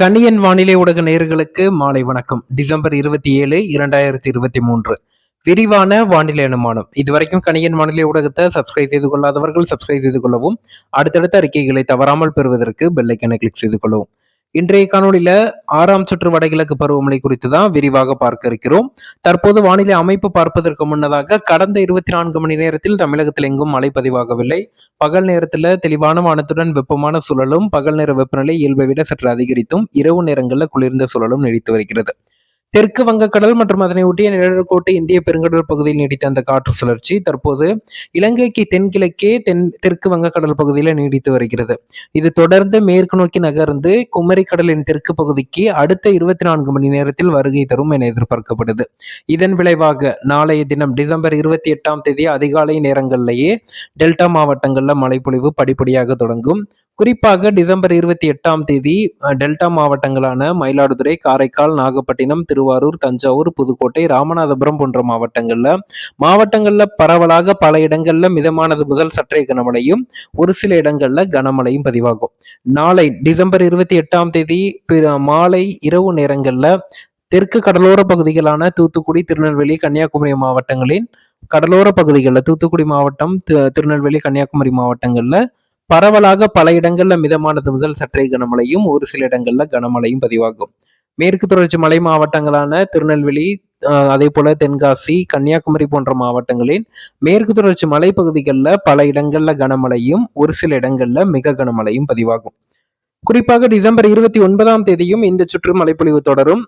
கணியன் வானிலை ஊடக நேயர்களுக்கு மாலை வணக்கம். டிசம்பர் இருபத்தி ஏழு இரண்டாயிரத்தி இருபத்தி மூன்று. விரிவான வானிலை அனுமானம். இதுவரைக்கும் கணியன் வானிலை ஊடகத்தை சப்ஸ்கிரைப் செய்து கொள்ளாதவர்கள் சப்ஸ்கிரைப் செய்து கொள்ளவும் அடுத்தடுத்த அறிக்கைகளை தவறாமல் பெறுவதற்கு பெல்லைக்கனை கிளிக் செய்து கொள்ளவும். இன்றைய காணொலியில ஆறாம் சுற்று வடகிழக்கு பருவமழை குறித்து தான் விரிவாக பார்க்க இருக்கிறோம். தற்போது வானிலை அமைப்பு பார்ப்பதற்கு முன்னதாக கடந்த இருபத்தி நான்கு மணி நேரத்தில் தமிழகத்தில் எங்கும் மழை பதிவாகவில்லை. பகல் நேரத்துல தெளிவான வானத்துடன் வெப்பமான சூழலும் பகல் நேர வெப்பநிலை இயல்பை விட சற்று அதிகரித்தும் இரவு நேரங்களில் குளிர்ந்த சூழலும் நீடித்து வருகிறது. தெற்கு வங்கக்கடல் மற்றும் அதனை ஒட்டிய நிழற்கோட்டு இந்திய பெருங்கடல் பகுதியில் நீடித்த அந்த காற்று சுழற்சி தற்போது இலங்கைக்கு தென்கிழக்கே தென் தெற்கு வங்கக்கடல் பகுதியில் நீடித்து வருகிறது. இது தொடர்ந்து மேற்கு நோக்கி நகர்ந்து குமரிக்கடலின் தெற்கு பகுதிக்கு அடுத்த இருபத்தி நான்கு மணி நேரத்தில் வருகை தரும் என எதிர்பார்க்கப்படுது. இதன் விளைவாக நாளைய தினம் டிசம்பர் இருபத்தி எட்டாம் தேதி அதிகாலை நேரங்களிலேயே டெல்டா மாவட்டங்களில் மழைப்பொழிவு படிப்படியாக தொடங்கும். குறிப்பாக டிசம்பர் இருபத்தி எட்டாம் தேதி டெல்டா மாவட்டங்களான மயிலாடுதுறை காரைக்கால் நாகப்பட்டினம் திருவாரூர் தஞ்சாவூர் புதுக்கோட்டை ராமநாதபுரம் போன்ற மாவட்டங்கள்ல மாவட்டங்கள்ல பரவலாக பல இடங்கள்ல மிதமானது முதல் சற்றே கனமழையும் ஒரு சில இடங்கள்ல கனமழையும் பதிவாகும். நாளை டிசம்பர் இருபத்தி எட்டாம் தேதி மாலை இரவு நேரங்கள்ல தெற்கு கடலோர பகுதிகளான தூத்துக்குடி திருநெல்வேலி கன்னியாகுமரி மாவட்டங்களின் கடலோர பகுதிகளில் தூத்துக்குடி மாவட்டம் திருநெல்வேலி கன்னியாகுமரி மாவட்டங்களில் பரவலாக பல இடங்கள்ல மிதமானது முதல் சற்றே கனமழையும் ஒரு சில இடங்கள்ல கனமழையும் பதிவாகும். மேற்கு தொடர்ச்சி மலை மாவட்டங்களான திருநெல்வேலி அதே போல தென்காசி கன்னியாகுமரி போன்ற மாவட்டங்களின் மேற்கு தொடர்ச்சி மலைப்பகுதிகளில் பல இடங்கள்ல கனமழையும் ஒரு சில இடங்கள்ல மிக கனமழையும் பதிவாகும். குறிப்பாக டிசம்பர் இருபத்தி ஒன்பதாம் தேதியும் இந்த சுற்று மழைப்பொழிவு தொடரும்.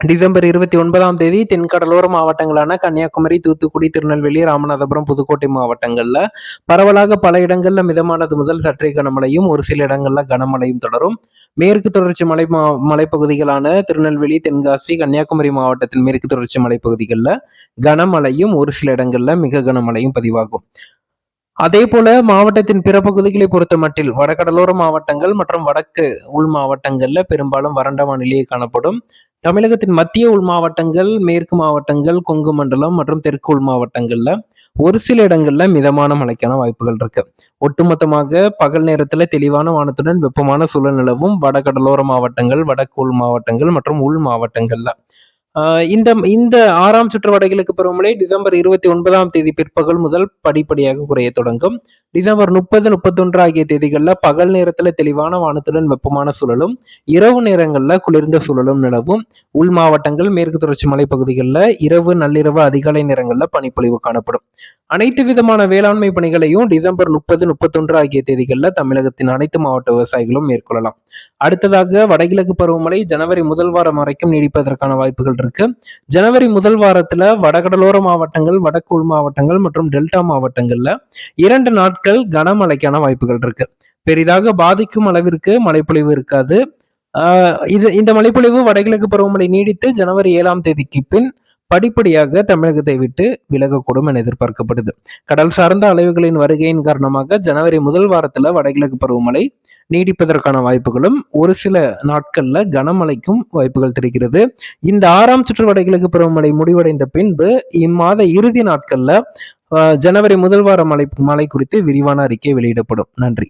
டிசம்பர் இருபத்தி ஒன்பதாம் தேதி தென்கடலோர மாவட்டங்களான கன்னியாகுமரி தூத்துக்குடி திருநெல்வேலி ராமநாதபுரம் புதுக்கோட்டை மாவட்டங்களில் பரவலாக பல இடங்களில் மிதமானது முதல் சற்றே கனமழையும் ஒரு சில இடங்களில் கனமழையும் தொடரும். மேற்கு தொடர்ச்சி மலை மா மலைப்பகுதிகளான திருநெல்வேலி தென்காசி கன்னியாகுமரி மாவட்டத்தில் மேற்கு தொடர்ச்சி மலைப்பகுதிகளில் கனமழையும் ஒரு சில இடங்களில் மிக கனமழையும் பதிவாகும். அதே போல மாவட்டத்தின் பிற பகுதிகளை பொறுத்த மட்டில் வடகடலோர மாவட்டங்கள் மற்றும் வடக்கு உள் மாவட்டங்கள்ல பெரும்பாலும் வறண்ட வானிலையே காணப்படும். தமிழகத்தின் மத்திய உள் மாவட்டங்கள் மேற்கு மாவட்டங்கள் கொங்கு மண்டலம் மற்றும் தெற்கு உள் மாவட்டங்கள்ல ஒரு சில இடங்கள்ல மிதமான மழைக்கான வாய்ப்புகள் இருக்கு. ஒட்டுமொத்தமாக பகல் நேரத்துல தெளிவான வானத்துடன் வெப்பமான சூழல் நிலவும் வடகடலோர மாவட்டங்கள் வடக்கு உள் மாவட்டங்கள் மற்றும் உள் மாவட்டங்கள்ல. இந்த இந்த ஆறாம் சுற்று வடகிழக்கு பருவமழை டிசம்பர் இருபத்தி ஒன்பதாம் தேதி பிற்பகல் முதல் படிப்படியாக குறைய தொடங்கும். டிசம்பர் முப்பது முப்பத்தொன்று ஆகிய தேதிகளில் பகல் நேரத்தில் தெளிவான வானத்துடன் வெப்பமான சூழலும் இரவு நேரங்களில் குளிர்ந்த சூழலும் நிலவும். உள் மாவட்டங்கள் மேற்கு தொடர்ச்சி மலைப்பகுதிகளில் இரவு நள்ளிரவு அதிகாலை நேரங்களில் பனிப்பொழிவு காணப்படும். அனைத்து விதமான வேளாண்மை பணிகளையும் டிசம்பர் முப்பது முப்பத்தொன்று ஆகிய தேதிகளில் தமிழகத்தின் அனைத்து மாவட்ட விவசாயிகளும் மேற்கொள்ளலாம். அடுத்ததாக வடகிழக்கு பருவமழை ஜனவரி முதல் வாரம் வரைக்கும் நீடிப்பதற்கான வாய்ப்புகள் இருக்கு. ஜனவரி முதல் வாரத்துல வடகடலோர மாவட்டங்கள் வடக்கு உள் மாவட்டங்கள் மற்றும் டெல்டா மாவட்டங்கள்ல இரண்டு நாட்கள் கனமழைக்கான வாய்ப்புகள் இருக்கு. பெரிதாக பாதிக்கும் அளவிற்கு மழைப்பொழிவு இருக்காது. இது இந்த மழைப்பொழிவு வடகிழக்கு பருவமழை நீடித்து ஜனவரி ஏழாம் தேதிக்கு பின் படிப்படியாக தமிழகத்தை விட்டு விலகக்கூடும் என எதிர்பார்க்கப்படுது. கடல் சார்ந்த அலைவுகளின் வருகையின் காரணமாக ஜனவரி முதல் வாரத்துல வடகிழக்கு பருவமழை நீடிப்பதற்கான வாய்ப்புகளும் ஒரு சில நாட்கள்ல கனமழைக்கும் வாய்ப்புகள் தெரிகிறது. இந்த ஆறாம் சுற்று வடகிழக்கு பருவமழை முடிவடைந்த பின்பு இம்மாத இறுதி நாட்கள்ல ஜனவரி முதல் வார மழை மழை குறித்து விரிவான அறிக்கை வெளியிடப்படும். நன்றி.